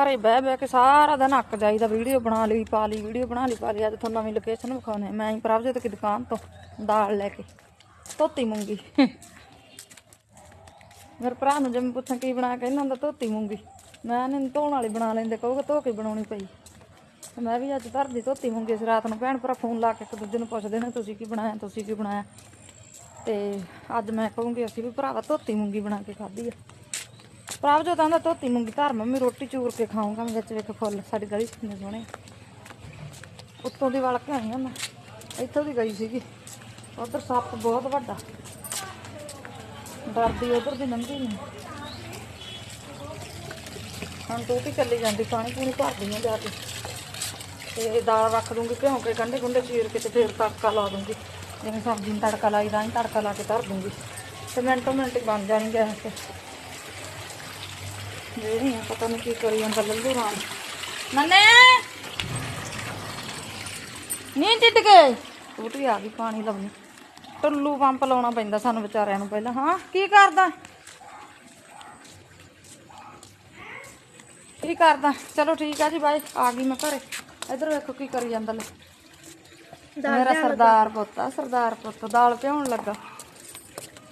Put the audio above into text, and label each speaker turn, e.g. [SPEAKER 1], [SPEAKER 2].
[SPEAKER 1] ਘਰੇ ਬਹਿ ਬਹਿ ਕੇ ਸਾਰਾ ਦਿਨ ਅੱਕ ਜਾਈਦਾ, ਵੀਡੀਓ ਬਣਾ ਲਈ, ਪਾ ਲਈ, ਵੀਡੀਓ ਬਣਾ ਲਈ, ਪਾ ਲਈ, ਅੱਜ ਤੁਹਾਨੂੰ ਨਵੀਂ ਲੋਕੇਸ਼ਨ ਵਿਖਾਉਣੇ ਮੈਂ ਹੀ ਪ੍ਰਭਜੋਤ ਦੀ ਦੁਕਾਨ ਤੋਂ, ਦਾਲ ਲੈ ਕੇ, ਧੋਤੀ ਮੂੰਗੀ। ਮੇਰੇ ਭਰਾ ਨੂੰ ਜਿਵੇਂ ਪੁੱਛਾਂ ਕੀ ਬਣਾ ਕੇ ਇਹਨਾਂ ਦਾ, ਧੋਤੀ ਮੂੰਗੀ। ਮੈਂ ਇਹਨੂੰ ਧੋਣ ਵਾਲੀ ਬਣਾ ਲੈਂਦੇ, ਕਹੂਗਾ ਧੋ ਕੇ ਬਣਾਉਣੀ ਪਈ। ਤੇ ਮੈਂ ਵੀ ਅੱਜ ਘਰ ਦੀ ਧੋਤੀ ਮੂੰਗੀ ਸੀ ਰਾਤ ਨੂੰ ਭੈਣ ਭਰਾ ਫੋਨ ਲਾ ਕੇ ਇੱਕ ਦੂਜੇ ਨੂੰ ਪੁੱਛਦੇ ਨੇ, ਤੁਸੀਂ ਕੀ ਬਣਾਇਆ, ਤੁਸੀਂ ਕੀ ਬਣਾਇਆ? ਤੇ ਅੱਜ ਮੈਂ ਕਹੂੰਗੀ, ਅਸੀਂ ਵੀ ਭਰਾਵਾ ਧੋਤੀ ਮੂੰਗੀ ਬਣਾ ਕੇ ਖਾਧੀ ਆ। ਪ੍ਰਾਪ ਜੋ ਤਾਂ ਧੋਤੀ ਮੂੰਗੀ ਧਰ, ਮੰਮੀ ਰੋਟੀ ਚੂਰ ਕੇ ਖਾਊਂਗਾ ਮੈਂ ਵਿੱਚ ਵੇਖ ਫੁੱਲ, ਸਾਡੀ ਗਲੀ ਕਿੰਨੇ ਸੋਹਣੇ। ਉੱਤੋਂ ਦੀ ਵਲ ਕੇ ਆਈ ਮੈਂ, ਇੱਥੋਂ ਦੀ ਗਈ ਸੀਗੀ। ਉਧਰ ਸੱਪ ਬਹੁਤ ਵੱਡਾ। ਡਰਦੀ ਉਧਰ ਦੀ ਲੰਘੀ ਨਹੀਂ। ਹੁਣ ਤੂੰ ਵੀ ਚੱਲੀ ਜਾਂਦੀ, ਪਾਣੀ ਪੂਣੀ ਭਰਦੀ ਆ ਜਾ ਕੇ। ਤੇ ਦਾਲ ਰੱਖ ਦੂੰਗੀ ਭਿਉਂ ਕੇ ਗੰਢੇ ਗੁੰਡੇ ਚੀਰ ਕੇ ਤੇ ਫਿਰ ਤੜਕਾ ਲਾ ਦੂੰਗੀ। ਜਿਵੇਂ ਸਬਜ਼ੀ ਨੂੰ ਤੜਕਾ ਲਾਈਦਾ ਨਹੀਂ ਤੜਕਾ ਲਾ ਕੇ ਧਰ ਦੂੰਗੀ। ਤੇ ਮਿੰਟੋ ਮਿੰਟ ਬਣ ਜਾਣੀ ਗੈਸ ਤੇ। ਜਿਹੜੀ ਆ ਪਤਾ ਨਹੀਂ ਕੀ ਕਰੀ ਜਾਂਦਾ ਲੱਲੂ ਰਾਮ ਨੰਨੇ ਨੀ ਟਿੱਟ ਗਏ ਟੂਟੀ ਆ ਗਈ ਪਾਣੀ ਲਾਉਣੀ ਟੁੱਲੂ ਪੰਪ ਲਾਉਣਾ ਪੈਂਦਾ ਸਾਨੂੰ ਵਿਚਾਰਿਆਂ ਨੂੰ ਪਹਿਲਾਂ ਹਾਂ ਕੀ ਕਰਦਾ ਕੀ ਕਰਦਾ ਚਲੋ ਠੀਕ ਆ ਜੀ ਬਾਈ ਆ ਗਈ ਮੈਂ ਘਰੇ ਇਧਰ ਵੇਖੋ ਕੀ ਕਰੀ ਜਾਂਦਾ ਲੈ ਮੇਰਾ ਸਰਦਾਰ ਪੁੱਤ ਆ ਸਰਦਾਰ ਪੁੱਤ ਦਾਲ ਭਿਉਣ ਲੱਗਾ